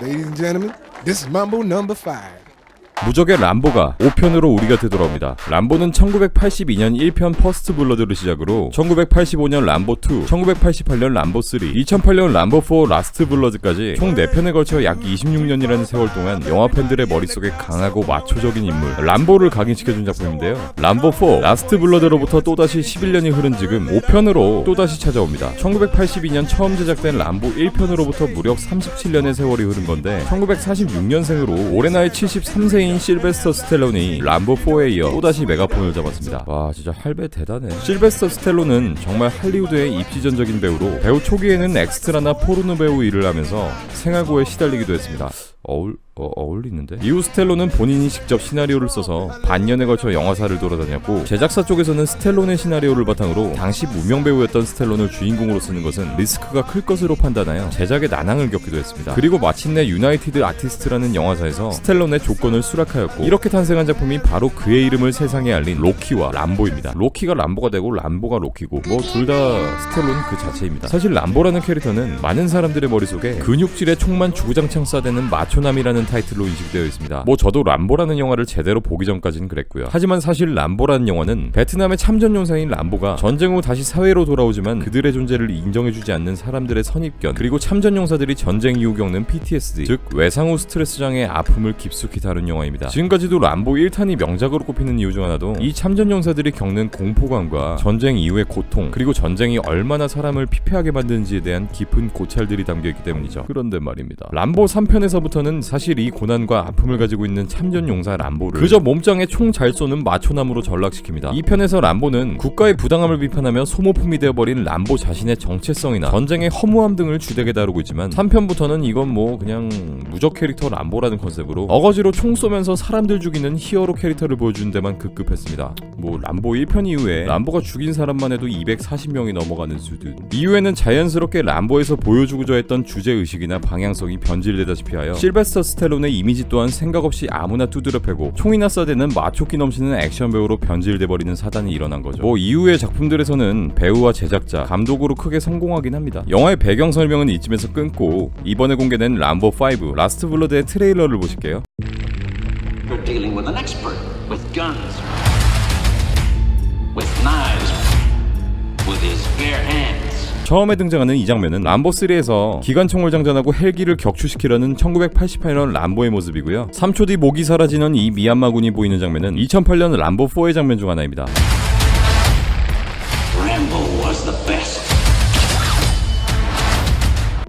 Ladies and gentlemen, this is Mumble number five. 무적의 람보가 5편으로 우리 곁에 돌아옵니다. 람보는 1982년 1편 퍼스트 블러드를 시작으로 1985년 람보 2, 1988년 람보 3, 2008년 람보 4 라스트 블러드까지 총 4편에 걸쳐 약 26년이라는 세월 동안 영화 팬들의 머릿속에 강하고 마초적인 인물 람보를 각인시켜준 작품인데요. 람보 4 라스트 블러드로부터 또다시 11년이 흐른 지금 5편으로 또다시 찾아옵니다. 1982년 처음 제작된 람보 1편으로부터 무려 37년의 세월이 흐른 건데 1946년생으로 올해 나이 73세인 실베스터 스텔론이 람보 4에 이어 또다시 메가폰을 잡았습니다. 와 진짜 할배 대단해. 실베스터 스텔론은 정말 할리우드의 입지전적인 배우로 배우 초기에는 엑스트라나 포르노 배우 일을 하면서 생활고에 시달리기도 했습니다. 어울 어, 어울리는데 이후 스텔론은 본인이 직접 시나리오를 써서 반년에 걸쳐 영화사를 돌아다녔고 제작사 쪽에서는 스텔론의 시나리오를 바탕으로 당시 무명 배우였던 스텔론을 주인공으로 쓰는 것은 리스크가 클 것으로 판단하여 제작에 난항을 겪기도 했습니다. 그리고 마침내 유나이티드 아티스트라는 영화사에서 스텔론의 조건을 수락하였고 이렇게 탄생한 작품이 바로 그의 이름을 세상에 알린 로키와 람보입니다. 로키가 람보가 되고 람보가 로키고 뭐 둘 다 스텔론 그 자체입니다. 사실 람보라는 캐릭터는 많은 사람들의 머릿속에 근육질에 총만 주구장창 쏴대는 마초 남이라는 타이틀로 인식되어 있습니다. 뭐 저도 람보라는 영화를 제대로 보기 전까지는 그랬고요. 하지만 사실 람보라는 영화는 베트남의 참전용사인 람보가 전쟁 후 다시 사회로 돌아오지만 그들의 존재를 인정해주지 않는 사람들의 선입견 그리고 참전용사들이 전쟁 이후 겪는 PTSD 즉 외상 후 스트레스 장애 아픔을 깊숙이 다룬 영화입니다. 지금까지도 람보 1탄이 명작으로 꼽히는 이유 중 하나도 이 참전용사들이 겪는 공포감과 전쟁 이후의 고통 그리고 전쟁이 얼마나 사람을 피폐하게 만드는지에 대한 깊은 고찰들이 담겨 있기 때문이죠. 그런데 말입니다. 람보 3편에서부터는 사실 이 고난과 아픔을 가지고 있는 참전 용사 람보를 그저 몸짱에 총 잘 쏘는 마초남으로 전락시킵니다. 이 편에서 람보는 국가의 부당함을 비판하며 소모품이 되어버린 람보 자신의 정체성이나 전쟁의 허무함 등을 주되게 다루고 있지만 3편부터는 이건 뭐 그냥 무적 캐릭터 람보라는 컨셉으로 어거지로 총 쏘면서 사람들 죽이는 히어로 캐릭터를 보여주는 데만 급급했습니다. 뭐 람보 1편 이후에 람보가 죽인 사람만 해도 240명이 넘어가는 수준. 이후에는 자연스럽게 람보에서 보여주고자 했던 주제 의식이나 방향성이 변질되다시피 하여 실베스터 스텔론의 이미지 또한 생각 없이 아무나 두드려 패고 총이나 쏴대는 마초기 넘치는 액션 배우로 변질돼 버리는 사단이 일어난 거죠. 뭐 이후의 작품들에서는 배우와 제작자, 감독으로 크게 성공하긴 합니다. 영화의 배경 설명은 이쯤에서 끊고 이번에 공개된 람보 5 라스트 블러드의 트레일러를 보실게요. You're dealing with an expert with guns, with knives, with his bare hands. 처음에 등장하는 이 장면은 람보 3에서 기관총을 장전하고 헬기를 격추시키려는 1988년 람보의 모습이고요. 3초 뒤 목이 사라지는 이 미얀마군이 보이는 장면은 2008년 람보 4의 장면 중 하나입니다.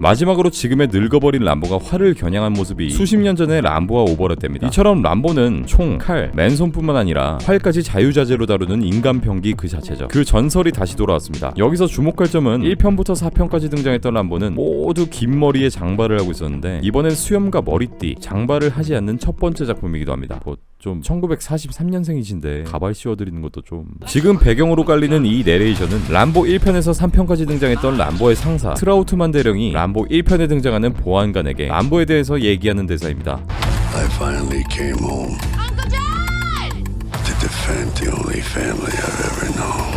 마지막으로 지금의 늙어버린 람보가 활을 겨냥한 모습이 수십 년 전의 람보와 오버랩됩니다. 이처럼 람보는 총, 칼, 맨손뿐만 아니라 활까지 자유자재로 다루는 인간 병기 그 자체죠. 그 전설이 다시 돌아왔습니다. 여기서 주목할 점은 1편부터 4편까지 등장했던 람보는 모두 긴 머리에 장발을 하고 있었는데 이번엔 수염과 머리띠, 장발을 하지 않는 첫 번째 작품이기도 합니다. 뭐 좀 1943년생이신데 가발 씌워드리는 것도 좀 지금 배경으로 깔리는 이 내레이션은 람보 1편에서 3편까지 등장했던 람보의 상사 트라우트만 대령이 람보 1편에 등장하는 보안관에게 람보에 대해서 얘기하는 대사입니다. I finally came home to defend the only family I've ever known.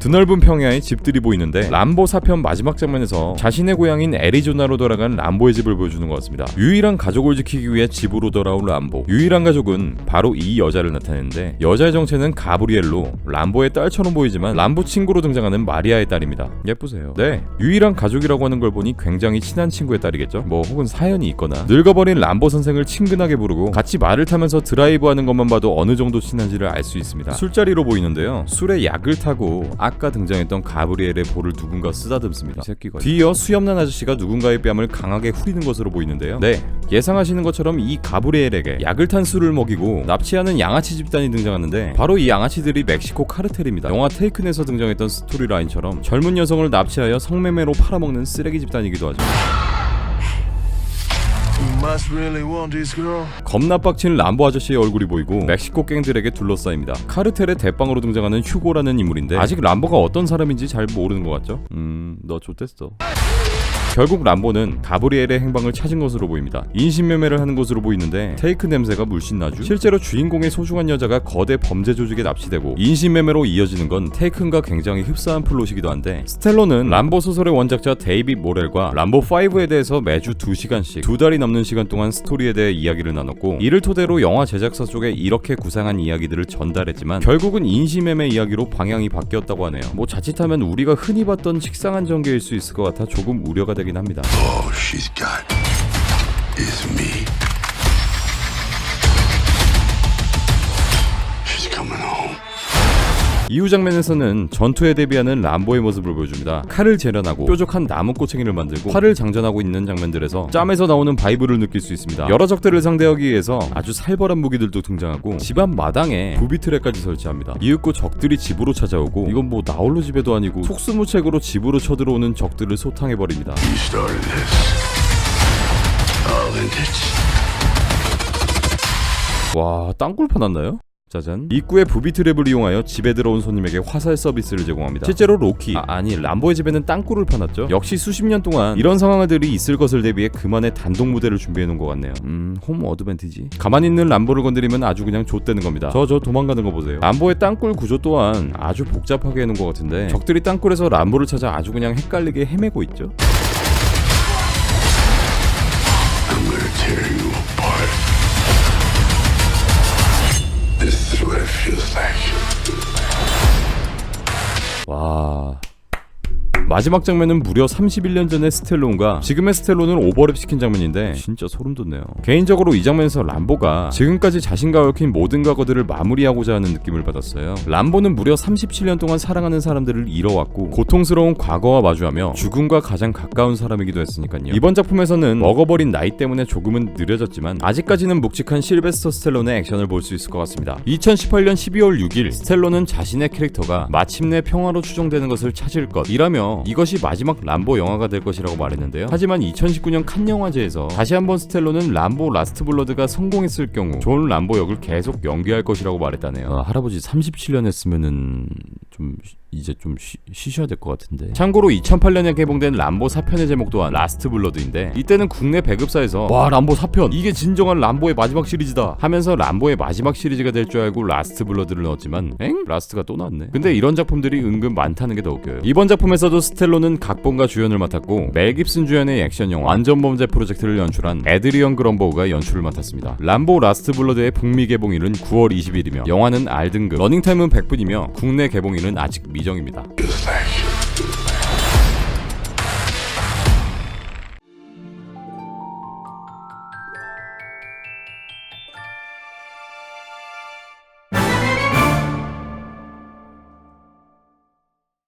드넓은 평야에 집들이 보이는데 람보 4편 마지막 장면에서 자신의 고향인 애리조나로 돌아간 람보의 집을 보여주는 것 같습니다. 유일한 가족을 지키기 위해 집으로 돌아온 람보. 유일한 가족은 바로 이 여자를 나타내는데 여자의 정체는 가브리엘로 람보의 딸처럼 보이지만 람보 친구로 등장하는 마리아의 딸입니다. 예쁘세요. 네, 유일한 가족이라고 하는 걸 보니 굉장히 친한 친구의 딸이겠죠. 뭐 혹은 사연이 있거나 늙어버린 람보 선생을 친근하게 부르고 같이 말을 타면서 드라이브하는 것만 봐도 어느 정도 친한지를 알 수 있습니다. 술자리로 보이는데요. 술에 약을 타고 아까 등장했던 가브리엘의 볼을 누군가 쓰다듬습니다. 뒤이어 수염난 아저씨가 누군가의 뺨을 강하게 후리는 것으로 보이는데요. 네, 예상하시는 것처럼 이 가브리엘에게 약을 탄 술을 먹이고 납치하는 양아치 집단이 등장하는데 바로 이 양아치들이 멕시코 카르텔입니다. 영화 테이큰에서 등장했던 스토리 라인처럼 젊은 여성을 납치하여 성매매로 팔아먹는 쓰레기 집단이기도 하죠. 겁나 빡친 람보 아저씨의 얼굴이 보이고 멕시코 갱들에게 둘러싸입니다. 카르텔의 대빵으로 등장하는 휴고라는 인물인데 아직 람보가 어떤 사람인지 잘 모르는 것 같죠? 음, 너 좋댔어. 결국 람보는 가브리엘의 행방을 찾은 것으로 보입니다. 인신매매를 하는 것으로 보이는데 테이크 냄새가 물씬 나죠. 실제로 주인공의 소중한 여자가 거대 범죄 조직에 납치되고 인신매매로 이어지는 건 테이큰과 굉장히 흡사한 플롯이기도 한데 스텔로는 람보 소설의 원작자 데이빗 모렐과 람보 5에 대해서 매주 2시간씩 두 달이 넘는 시간 동안 스토리에 대해 이야기를 나눴고 이를 토대로 영화 제작사 쪽에 이렇게 구상한 이야기들을 전달했지만 결국은 인신매매 이야기로 방향이 바뀌었다고 하네요. 뭐 자칫하면 우리가 흔히 봤던 식상한 전개일 수 있을 것 같아 조금 우려가 되긴 합니다. All 이후 장면에서는 전투에 대비하는 람보의 모습을 보여줍니다. 칼을 재련하고 뾰족한 나무 꼬챙이를 만들고 활을 장전하고 있는 장면들에서 짬에서 나오는 바이브를 느낄 수 있습니다. 여러 적들을 상대하기 위해서 아주 살벌한 무기들도 등장하고 집안 마당에 부비 트랩까지 설치합니다. 이윽고 적들이 집으로 찾아오고 이건 뭐 나홀로 집에도 아니고 속수무책으로 집으로 쳐들어오는 적들을 소탕해 버립니다. You started this. I'll end it. 와 땅굴 파놨나요? 짜잔 입구에 부비 트랩을 이용하여 집에 들어온 손님에게 화살 서비스를 제공합니다. 실제로 로키. 아, 니 람보의 집에는 땅굴을 파놨죠. 역시 수십 년 동안 이런 상황들이 있을 것을 대비해 그만의 단독 무대를 준비해 놓은 것 같네요. 음홈 어드밴티지. 가만히 있는 람보를 건드리면 아주 그냥 좆되는 겁니다. 저저 도망가는 거 보세요. 람보의 땅굴 구조 또한 아주 복잡하게 해놓은 것 같은데 적들이 땅굴에서 람보를 찾아 아주 그냥 헷갈리게 헤매고 있죠 is what it feels like. 와. 마지막 장면은 무려 31년 전의 스텔론과 지금의 스텔론을 오버랩 시킨 장면인데 진짜 소름 돋네요. 개인적으로 이 장면에서 람보가 지금까지 자신과 얽힌 모든 과거들을 마무리하고자 하는 느낌을 받았어요. 람보는 무려 37년 동안 사랑하는 사람들을 잃어왔고 고통스러운 과거와 마주하며 죽음과 가장 가까운 사람이기도 했으니까요. 이번 작품에서는 먹어버린 나이 때문에 조금은 느려졌지만 아직까지는 묵직한 실베스터 스텔론의 액션을 볼 수 있을 것 같습니다. 2018년 12월 6일 스텔론은 자신의 캐릭터가 마침내 평화로 추정되는 것을 찾을 것이라며 이것이 마지막 람보 영화가 될 것이라고 말했는데요. 하지만 2019년 칸 영화제에서 다시 한번 스텔론은 람보 라스트 블러드가 성공했을 경우 존 람보 역을 계속 연기할 것이라고 말했다네요. 아, 할아버지 37년 했으면은 좀 쉬- 이제 좀 쉬, 쉬셔야 될 것 같은데. 참고로 2008년에 개봉된 람보 4편의 제목 또한 라스트 블러드인데 이때는 국내 배급사에서 와 람보 4편 이게 진정한 람보의 마지막 시리즈다 하면서 람보의 마지막 시리즈가 될 줄 알고 라스트 블러드를 넣었지만 엥? 라스트가 또 나왔네. 근데 이런 작품들이 은근 많다는 게 더 웃겨요. 이번 작품에서도 스텔로는 각본과 주연을 맡았고 멜 깁슨 주연의 액션 영화 완전범죄 프로젝트를 연출한 에드리언 그런버그가 연출을 맡았습니다. 람보 라스트 블러드의 북미 개봉일은 9월 20일이며 영화는 R등급, 러닝타임은 100분이며 국내 개봉일은 아직 미 정입니다. Feels like